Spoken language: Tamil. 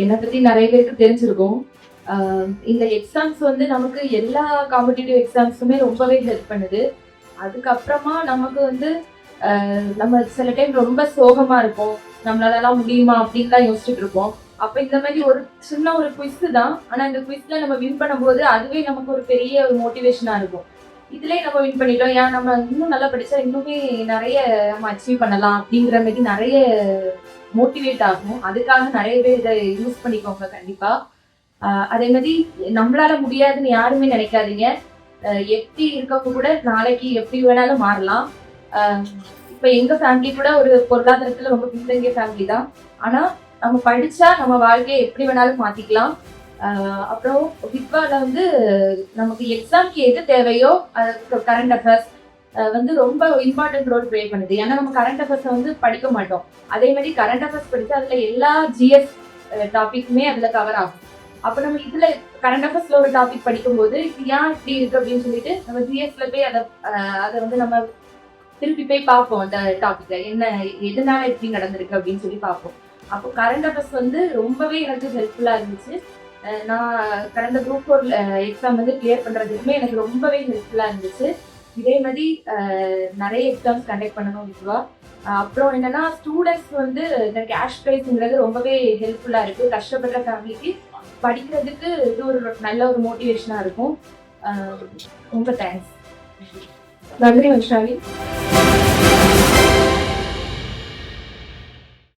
என்னை பற்றி நிறைய பேருக்கு தெரிஞ்சிருக்கும். இந்த எக்ஸாம்ஸ் வந்து நமக்கு எல்லா காம்படிட்டிவ் எக்ஸாம்ஸுமே ரொம்பவே ஹெல்ப் பண்ணுது. அதுக்கப்புறமா நமக்கு வந்து நம்ம சில டைம் ரொம்ப சோகமா இருப்போம். நம்மளாலலாம் முடியுமா அப்படின்லாம் யோசிச்சுட்டு இருப்போம். அப்ப இந்த மாதிரி ஒரு சின்ன ஒரு குவிஸ் தான். ஆனா இந்த குவிஸ்ல நம்ம வின் பண்ணும்போது அதுவே நமக்கு ஒரு பெரிய ஒரு மோட்டிவேஷனா இருக்கும். இதுலயே நம்ம வின் பண்ணிட்டோம். ஏன் நம்ம இன்னும் நல்லா படிச்சா இன்னுமே நிறைய நம்ம அச்சீவ் பண்ணலாம் அப்படிங்கிற மாதிரி நிறைய மோட்டிவேட் ஆகும். அதுக்காக நிறைய பேர் இதை யூஸ் பண்ணிக்கோங்க கண்டிப்பா. அதே மாதிரி நம்மளால முடியாதுன்னு யாருமே நினைக்காதீங்க. எப்படி இருக்கவங்க கூட நாளைக்கு எப்படி வேணாலும் மாறலாம். இப்போ இப்ப எங்க ஃபேமிலி கூட ஒரு பொருளாதாரத்துல ரொம்ப பின்தங்கிய ஃபேமிலி தான். ஆனா நம்ம படிச்சா நம்ம வாழ்க்கையை எப்படி வேணாலும் மாத்திக்கலாம். அப்புறம் வித்வால வந்து நமக்கு எக்ஸாம்க்கு எது தேவையோ கரண்ட் அஃபேர்ஸ் வந்து ரொம்ப இம்பார்ட்டன்ட் ரோல் ப்ளே பண்ணுது. ஏன்னா நம்ம கரண்ட் அஃபேர்ஸை வந்து படிக்க மாட்டோம். அதே மாதிரி கரண்ட் அஃபேர்ஸ் படிச்சு அதுல எல்லா ஜிஎஸ் டாபிக்குமே அதுல கவர் ஆகும். அப்போ நம்ம இதுல கரண்ட் அஃபேர்ஸ்ல ஒரு டாபிக் படிக்கும்போது இது ஏன் இப்படி இருக்கு அப்படின்னு சொல்லிட்டு நம்ம ஜிஎஸ்ல போய் அதை அதை வந்து நம்ம திருப்பி போய் பார்ப்போம் அந்த டாபிக்ல என்ன எதனால இப்படி நடந்திருக்கு அப்படின்னு சொல்லி பார்ப்போம். அப்போ கரண்ட் அஃபேர்ஸ் வந்து ரொம்பவே எனக்கு ஹெல்ப்ஃபுல்லா இருந்துச்சு. நான் கடந்த குரூப் ஃபோர் எக்ஸாம் வந்து கிளியர் பண்ணுறதுக்குமே எனக்கு ரொம்பவே ஹெல்ப்ஃபுல்லாக இருந்துச்சு. இதே மாதிரி நிறைய எக்ஸாம்ஸ் கண்டக்ட் பண்ணணும் இதுவாக அப்புறம் என்னன்னா ஸ்டூடெண்ட்ஸ் வந்து இந்த கேஷ் ப்ரைஸ்ங்கிறது ரொம்பவே ஹெல்ப்ஃபுல்லாக இருக்குது கஷ்டப்படுற ஃபேமிலிக்கு படிக்கிறதுக்கு இது ஒரு நல்ல ஒரு மோட்டிவேஷனாக இருக்கும். ரொம்ப தேங்க்ஸ் நன்றி வன்ஷாலி